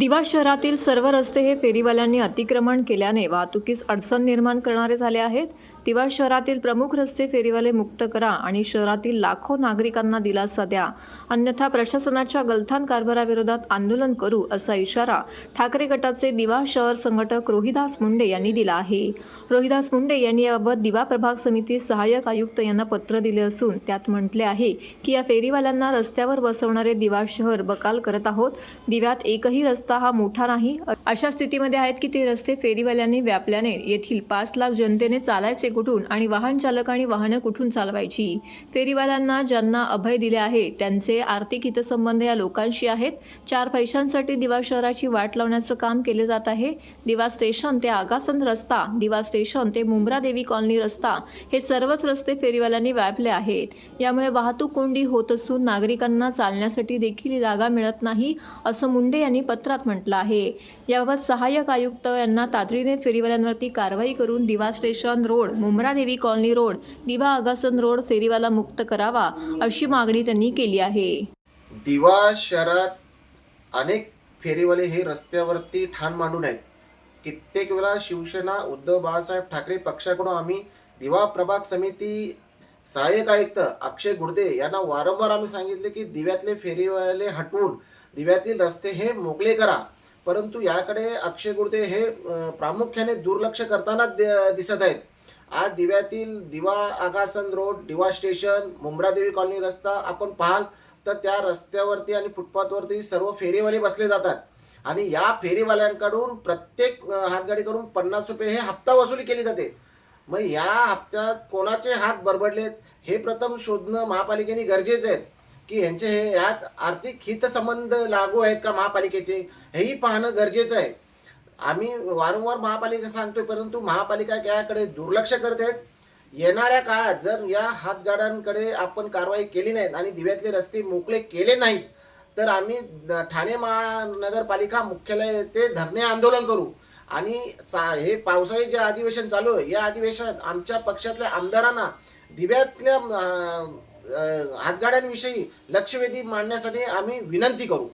दिवा शहरातील सर्व रस्ते हे फेरीवाल्यांनी अतिक्रमण केल्याने वाहतुकीस अडचण निर्माण करणारे झाले आहेत. दिवा शहरातील प्रमुख रस्ते फेरीवाले मुक्त करा आणि शहरातील लाखो नागरिकांना दिलासा द्या. अन्यथा प्रशासनाच्या गलथान कारभाराविरोधात आंदोलन करू असा इशारा ठाकरे गटाचे दिवा शहर संघटक रोहिदास मुंडे यांनी दिला आहे. रोहिदास मुंडे यांनी याबाबत दिवा प्रभाग समिती सहाय्यक आयुक्त यांना पत्र दिले असून त्यात म्हटले आहे की या फेरीवाल्यांना रस्त्यावर बसवणारे दिवा शहर बकाल करत आहोत. दिव्यात एकही रस्ता हा मोठा नाही. अशा स्थितीमध्ये आहेत की ते रस्ते फेरीवाल्यांनी व्यापल्याने येथील पाच लाख जनतेने चालायचे कुठून आणि वाहन चालक आणि वाहनं कुठून चालवायची? फेरीवाल्यांना ज्यांना अभय दिले आहे त्यांचे आर्थिक हितसंबंध या लोकांशी आहेत. चार पैशांसाठी दिवा शहराची वाट लावण्याचं काम केले जात आहे. दिवा स्टेशन ते आगासन रस्ता दिवा स्टेशन ते मुंब्रा देवी कॉलनी रस्ता हे सर्वच रस्ते फेरीवाल्यांनी व्यापले आहेत. यामुळे वाहतूक कोंडी होत असून नागरिकांना चालण्यासाठी देखील जागा मिळत नाही असं मुंडे यांनी पत्रात म्हटलं आहे. याबाबत सहाय्यक आयुक्त यांना तातडीने फेरीवाल्यांवरती कारवाई करून दिवा स्टेशन रोड मुंब्रा देवी colony road Diva Agasan road फेरीवाला मुक्त करावा अशी मागणी त्यांनी केली आहे. दिवा शहरात अनेक फेरीवाले हे रस्त्यावरती ठाण मांडून आहेत. कित्येक वेळा शिवसेना उद्धव बाळासाहेब ठाकरे पक्षाकडून आम्ही दिवा प्रभाग समिती सहाय्यक आयुक्त अक्षय गुर्दे यांना वारंवार आम्ही सांगितले की दिव्यातले फेरीवाले हटवून दिव्यातील रस्ते हे मोकळे करा. परंतु याकडे अक्षय गुर्दे हे प्रामुख्याने दुर्लक्ष करताना दिसत आहेत. आज दिव्यातील Diva Agasan road Diva station Mumbradevi colony रस्ता आपण पाहाल तर त्या रस्त्यावरती आणि फुटपाथवरती सर्व फेरीवाले बसले जातात. आणि या फेरीवाल्यांकडून प्रत्येक हातगाडीकडून पन्नास रुपये हे हप्ता वसुली केली जाते. मग या हप्त्यात कोणाचे हात बरबडलेत हे प्रथम शोधणं महापालिकेने गरजेचे आहे. की यांचे हे यात आर्थिक हितसंबंध लागू आहेत का महापालिकेचे हेही पाहणं गरजेचं आहे. आम्ही वारंवार महापालिका सांगतोय परंतु महापालिका याकडे दुर्लक्ष करते येणाऱ्या काळात जर या हातगाड्यांकडे आपण कारवाई केली नाहीत आणि दिव्यातले रस्ते मोकळे केले नाहीत तर आम्ही ठाणे महानगरपालिका मुख्यालय येथे धरणे आंदोलन करू. आणि चा हे पावसाळी जे अधिवेशन चालू आहे या अधिवेशनात आमच्या पक्षातल्या आमदारांना दिव्यातल्या हातगाड्यांविषयी लक्षवेधी मांडण्यासाठी आम्ही विनंती करू.